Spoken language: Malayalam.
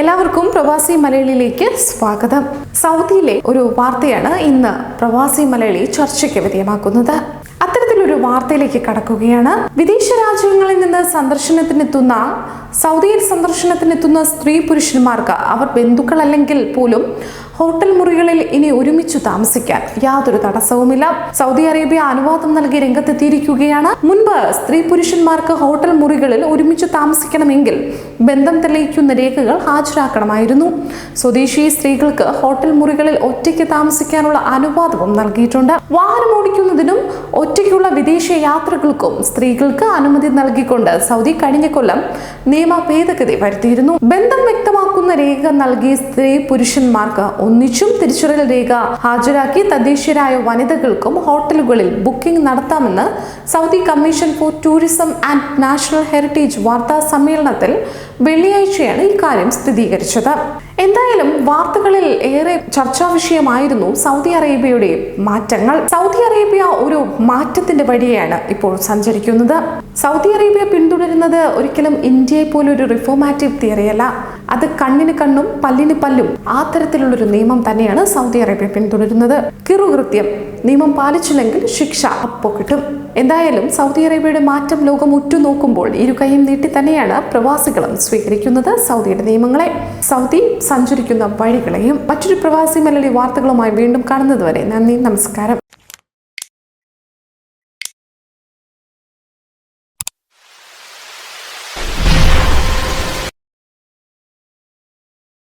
എല്ലാവർക്കും പ്രവാസി മലയാളിയിലേക്ക് സ്വാഗതം. സൗദിയിലെ ഒരു വാർത്തയാണ് ഇന്ന് പ്രവാസി മലയാളി ചർച്ചയ്ക്ക് വിധേയമാക്കുന്നത്. അത്തരത്തിലൊരു വാർത്തയിലേക്ക് കടക്കുകയാണ്. വിദേശ രാജ്യങ്ങളിൽ നിന്ന് സന്ദർശനത്തിനെത്തുന്ന സൗദിയിൽ സന്ദർശനത്തിനെത്തുന്ന സ്ത്രീ പുരുഷന്മാർക്ക് അവർ ബന്ധുക്കളല്ലെങ്കിൽ പോലും ഹോട്ടൽ മുറികളിൽ ഇനി ഒരുമിച്ചു താമസിക്കാൻ യാതൊരു തടസ്സവുമില്ല. സൗദി അറേബ്യ അനുവാദം നൽകി രംഗത്തെത്തിയിരിക്കുകയാണ്. മുൻപ് സ്ത്രീ പുരുഷന്മാർക്ക് ഹോട്ടൽ മുറികളിൽ ഒരുമിച്ച് താമസിക്കണമെങ്കിൽ ബന്ധം തെളിയിക്കുന്ന രേഖകൾ ഹാജരാക്കണമായിരുന്നു. സ്വദേശി സ്ത്രീകൾക്ക് ഹോട്ടൽ മുറികളിൽ ഒറ്റയ്ക്ക് താമസിക്കാനുള്ള അനുവാദവും നൽകിയിട്ടുണ്ട്. വാഹനം ഓടിക്കുന്നതിനും ഒറ്റയ്ക്കുള്ള വിദേശ യാത്രകൾക്കും സ്ത്രീകൾക്ക് അനുമതി നൽകിക്കൊണ്ട് സൗദി കഴിഞ്ഞ കൊല്ലം നിയമ ഭേദഗതി വരുത്തിയിരുന്നു. ബന്ധം വ്യക്തമാക്കുന്ന രേഖ നൽകി സ്ത്രീ പുരുഷന്മാർക്ക് ഒന്നിച്ചും തിരിച്ചറിയൽ രേഖ ഹാജരാക്കി തദ്ദേശീയരായ വനിതകൾക്കും ഹോട്ടലുകളിൽ ബുക്കിംഗ് നടത്താമെന്ന് Saudi commission for tourism and national heritage വാർത്താ സമ്മേളനത്തിൽ വെള്ളിയാഴ്ചയാണ് ഇക്കാര്യം സ്ഥിരീകരിച്ചത്. എന്തായാലും വാർത്തകളിൽ ഏറെ ചർച്ചാ വിഷയമായിരുന്നു സൗദി അറേബ്യയുടെ മാറ്റങ്ങൾ. സൗദി അറേബ്യ ഒരു മാറ്റത്തിന്റെ വഴിയാണ് ഇപ്പോൾ സഞ്ചരിക്കുന്നത്. സൗദി അറേബ്യ പിന്തുടരുന്നത് ഒരിക്കലും ഇന്ത്യയെ പോലെ ഒരു റിഫോമാറ്റീവ് തിയറിയല്ല അത് കണ്ണിന് കണ്ണും പല്ലിന് പല്ലും ആ തരത്തിലുള്ളൊരു നിയമം തന്നെയാണ് സൗദി അറേബ്യ പിന്തുടരുന്നത്. കിറുകൃത്യം നിയമം പാലിച്ചില്ലെങ്കിൽ ശിക്ഷ അപ്പോൾ കിട്ടും. എന്തായാലും സൗദി അറേബ്യയുടെ മാറ്റം ലോകം ഉറ്റുനോക്കുമ്പോൾ ഇരു കൈയും നീട്ടി തന്നെയാണ് പ്രവാസികളും സ്വീകരിക്കുന്നത് സൗദിയുടെ നിയമങ്ങളെ. സൗദി സഞ്ചരിക്കുന്ന വഴികളെയും മറ്റൊരു പ്രവാസി മലയാളി വാർത്തകളുമായി വീണ്ടും കാണുന്നതുവരെ നന്ദി നമസ്കാരം.